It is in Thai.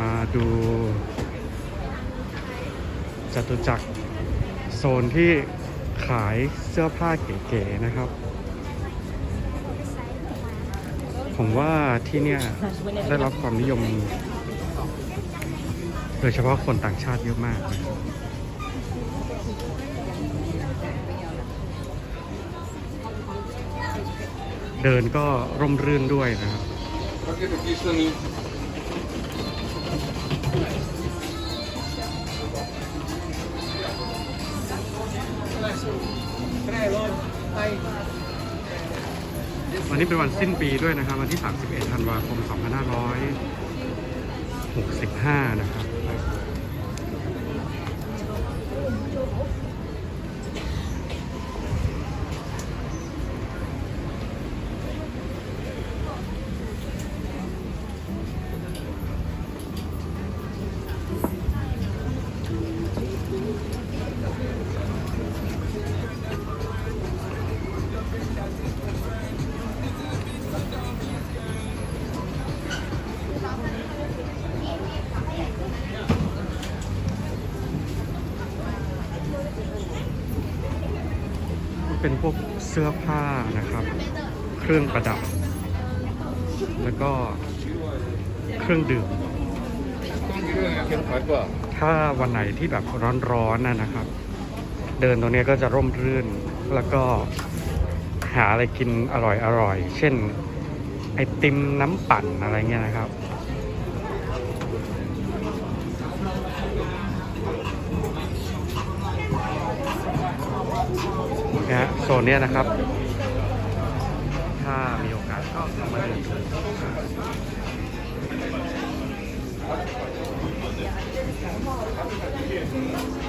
มาดูจตุจักรโซนที่ขายเสื้อผ้าเก๋ๆนะครับ ผมว่าที่เนี่ยได้รับความนิยม โดยเฉพาะคนต่างชาติเยอะมากนะครับเดินก็ร่มรื่นด้วยนะครับ วันนี้เป็นวันสิ้นปีด้วยนะครับ วันที่ 31 ธันวาคม 2565 นะครับ เป็นพวกเสื้อผ้านะครับ เครื่องประดับ แล้วก็เครื่องดื่ม ถ้าวันไหนที่แบบร้อนๆนะนะครับ เดินตรงนี้ก็จะร่มรื่น แล้วก็หาอะไรกินอร่อยๆ เช่นไอติมน้ำปั่นอะไรเงี้ยนะครับ นะฮะโซนเนี้ยนะครับ ถ้ามีโอกาสก็มาเดินดู